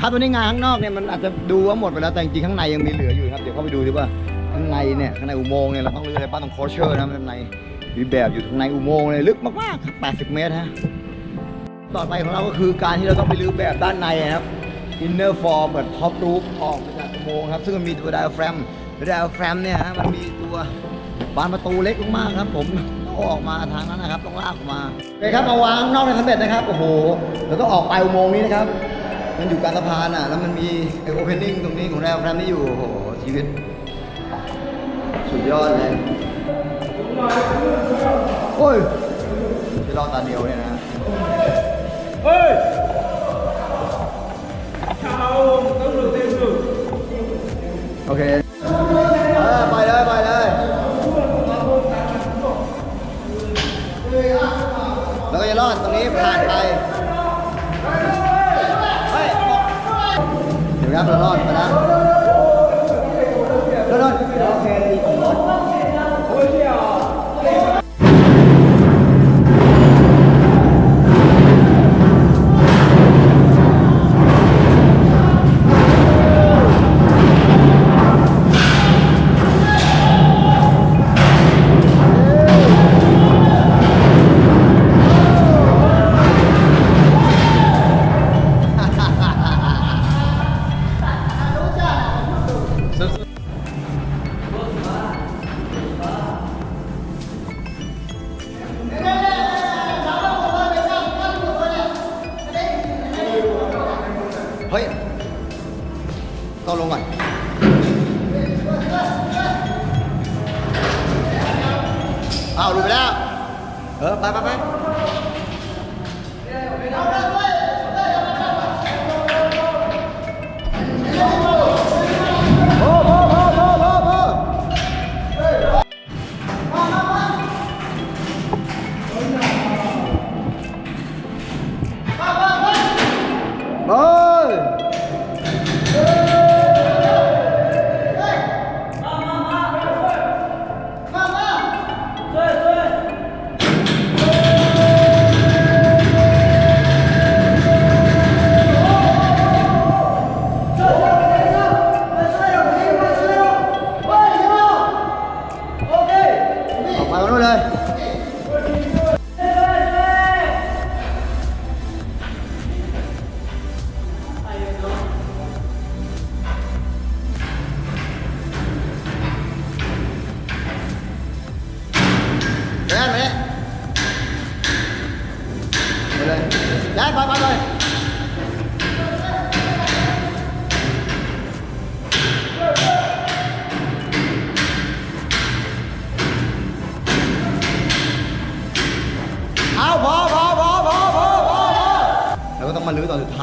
ครับตัวนี้งานข้างนอกเนี่ยมันอาจจะดูว่าหมดไปแล้วแต่จริงๆข้างในยังมีเหลืออยู่ครับเดี๋ยวเข้าไปดูดีกว่าข้างในเนี่ยข้างในอุโมงค์เนี่ยเราต้องเลือกอะไรป้าต้องโคเชอร์นะข้างในมีแบบอยู่ข้างในอุโมงค์เลยลึกมากๆ 80 เมตรฮะต่อไปของเราก็คือการที่เราต้องไปรื้อแบบด้านในนะครับ inner form แบบท็อปรูฟออกมาจากอุโมงค์ครับซึ่งมันมีตัวไดอะแฟรมไดอะแฟรมเนี่ยฮะมันมีตัวบานประตูเล็กมากๆครับผมต้องออกมาทางนั้นนะครับต้องลากออกมาโอเคครับมาวางข้างนอกในสำเร็จนะครับโอ้โหแล้วก็ออกไปอุโมงค์นี้นะครับ มันอยู่กลางสะพานอะ แล้วมันมีไอ้โอเพนนิ่งตรงนี้ของแรมแรมนี่อยู่ โอ้โห ชีวิต สุดยอดเลย โอ้ยจะรอดตาเดียวเนี่ยนะโอเคเออไปเลย ไปเลย แล้วก็จะรอดตรงนี้ผ่านไป ดี๋ยวรับเรารอดมาแล้วรอดรอดโอเค เฮ้ยต้องลงก่อนอ้าวลงไปแล้ว เออ ไปไปไป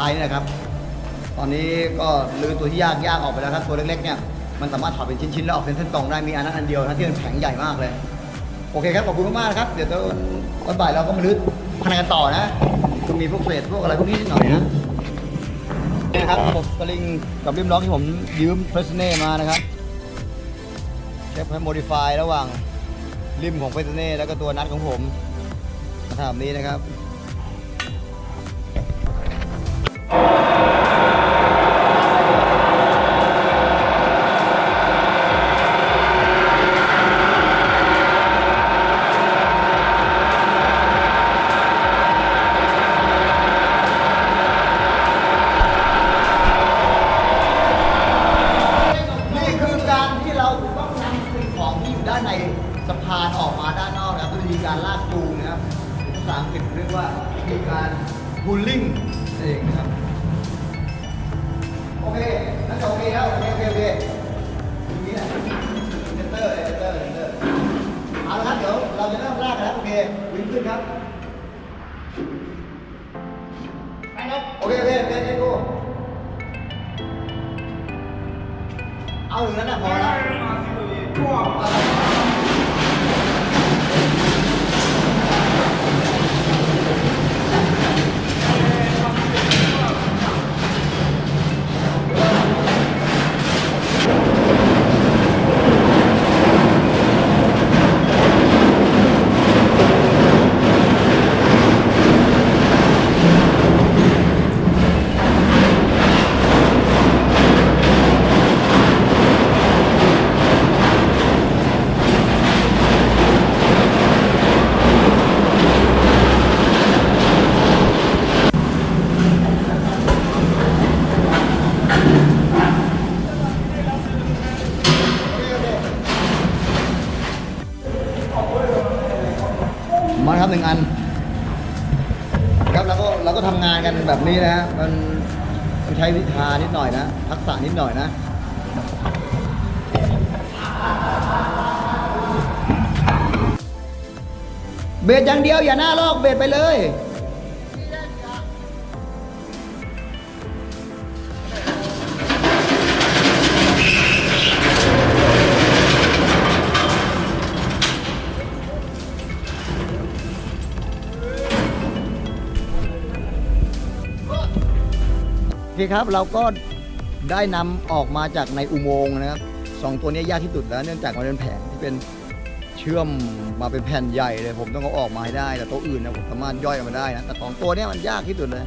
าลื้อตอนสุดท้ายนี่นะครับ ตอนนี้ก็ลื้อตัวที่ยากยากออกไปแล้วครับตัวเล็กๆเนี่ยมันสามารถถอดเป็นชิ้นๆแล้วออกเป็นเส้นตรงได้มีอันนั้นอันเดียวนะที่มันแข็งใหญ่มากเลย โอเคครับขอบคุณมากๆนะครับ เดี๋ยวตอนวันบ่ายเราก็มาลื้อภายในกันต่อนะก็มีพวกเศษพวกอะไรพวกนี้นิดหน่อยนะนี่นะครับระบบสลิงกับริมล็อกที่ผมยืมเพรสเน่มานะครับเชฟให้โมดิฟายระหว่างริมของเพรสเน่แล้วก็ตัวนัดของผมมาทำแบบนี้นะครับ การลากจูงนะครับภาษาอังกฤษเรียกว่าวิธีการบูลลิงเองนะครับ โอเคนั่นจะโอเคแล้วโอเคโอเคโอเคอย่างนี้นะเซนเตอร์เลยเซนเตอร์เซนเตอร์เอาละครับเดี๋ยวเราจะเริ่มลากนแล้วโอเควิ่งขึ้นครับไปนะโอเคโอเคโอเคเจโก้เอาถึงนั้นนะพอแล้ว ครับหนึ่งอันครับแล้วก็เราก็ทำงานกันแบบนี้นะฮะมันมันใช้วิชานิดหน่อยนะทักษะนิดหน่อยนะเบรดอย่างเดียวอย่าหน้าลอกเบรดไปเลย เคครับ เราก็ได้นำออกมาจากในอุโมงค์นะครับสองตัวนี้ยากที่สุดแล้ว เนื่องจากมันเป็นแผงที่เป็นเชื่อมมาเป็นแผ่นใหญ่เลย ผมต้องเอาออกมาให้ได้ แต่ตัวอื่นนะผมสามารถย่อยออกมาได้นะแต่สองตัวนี้มันยากที่สุดเลย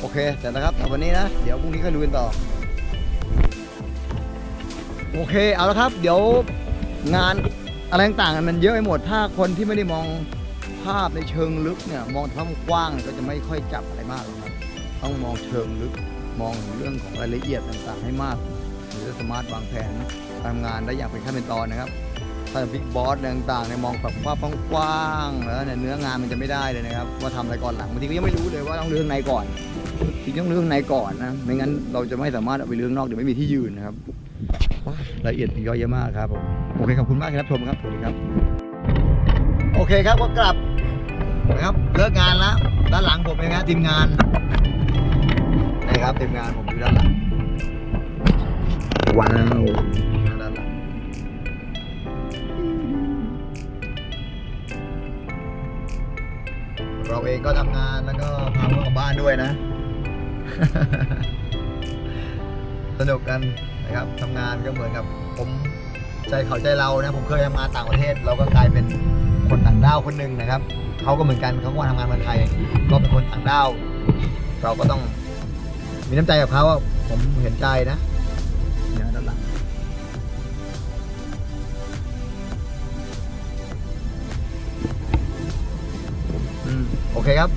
โอเคเสร็จแล้วครับแต่วันนี้นะ เดี๋ยวพรุ่งนี้ค่อยลุยกันต่อ โอเคเอาละครับ เดี๋ยวงานอะไรต่างๆมันเยอะไปหมดถ้าคนที่ไม่ได้มองภาพในเชิงลึกเนี่ย มองภาพกว้างก็จะไม่ค่อยจับอะไรมากหรอกครับ ต้องมองเชิงลึก มองถึงเรื่องของรายละเอียดต่างๆ ให้มากหรือจะสามารถวางแผนทำงานได้อย่างเป็นขั้นเป็นตอนนะครับ ถ้าบิ๊กบอสต่างๆเนี่ยมองแบบภาพกว้างๆแล้วเนี่ยเนื้องานมันจะไม่ได้เลยนะครับ ว่าทำอะไรก่อนหลังบางทีก็ยังไม่รู้เลยว่าต้องเรื่องในก่อนจริงต้องเรื่องในก่อนนะไม่งั้นเราจะไม่สามารถเอาไปเรื่องนอกเดี๋ยวไม่มีที่ยืนนะครับรายละเอียดย่อยเยอะมากครับผมโอเคขอบคุณมากครับชมครับสวัสดีครับ โอเคครับก็กลับนะครับเลิกงานแล้วด้านหลังผมเองนะทีมงาน นะครับทีมงานผมอยู่ด้านหลังว้าวด้านหลังเราเองก็ทำงานแล้วก็พาลูกกลับบ้านด้วยนะ สนุกกันนะครับทำงานก็เหมือนกับผมใจเขาใจเรานะผมเคยทำงานต่างประเทศ เราก็กลายเป็นคนต่างด้าวคนหนึ่งนะครับเขาก็เหมือนกันเขาก็มาทำงานเมืองไทย ก็เป็นคนต่างด้าว เราก็ต้อง มีน้ำใจกับเขาอะผมเห็นใจนะเนี่ยด้านหลังอืมโอเคครับ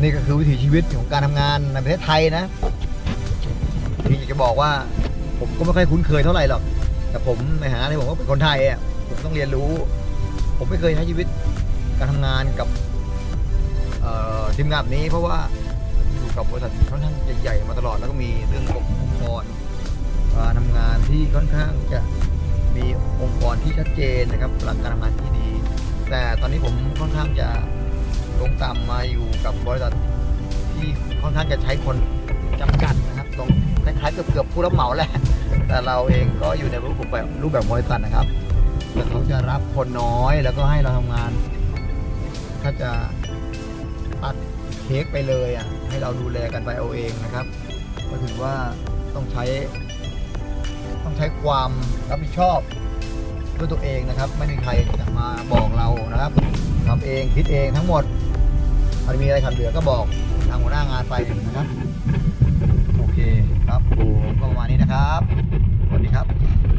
นี่ก็คือวิถีชีวิตของการทำงานในประเทศไทยนะที่อยากจะบอกว่า ผมก็ไม่ค่อยคุ้นเคยเท่าไหร่หรอก แต่ผมในฐานะที่ผมก็เป็นคนไทยอะผมต้องเรียนรู้ ผมไม่เคยใช้ชีวิตการทำงานกับ เอ่อทีมงานแบบนี้เพราะว่าอยู่ กับบริษัทค่อนข้างใหญ่ๆมาตลอด แล้วก็มีเรื่องขององค์กรการทำงานที่ค่อนข้างจะมีองค์กรที่ชัดเจนนะครับหลักการทำงานที่ดี แต่ตอนนี้ผมค่อนข้างจะลงต่ำมาอยู่กับบริษัทที่ค่อนข้างจะใช้คนจำกัดนะครับตรงคล้ายๆเกือบๆผู้รับเหมาแหละแต่เราเองก็อยู่ในรูปแบบรูปแบบบริษัทนะครับแต่เขาจะรับคนน้อยแล้วก็ให้เราทำงาน ถ้าจะตัดเค้กไปเลยอะ ให้เราดูแลกันไปเอาเองนะครับก็ถือว่าต้องใช้ ต้องใช้ความรับผิดชอบด้วยตัวเองนะครับ ไม่มีใครจะมาบอกเรานะครับทำเองคิดเองทั้งหมดใครมีอะไรขัดเหลือก็บอกทางหัวหน้างานไปนะครับ โอเคครับผมก็ประมาณนี้นะครับสวัสดีครับ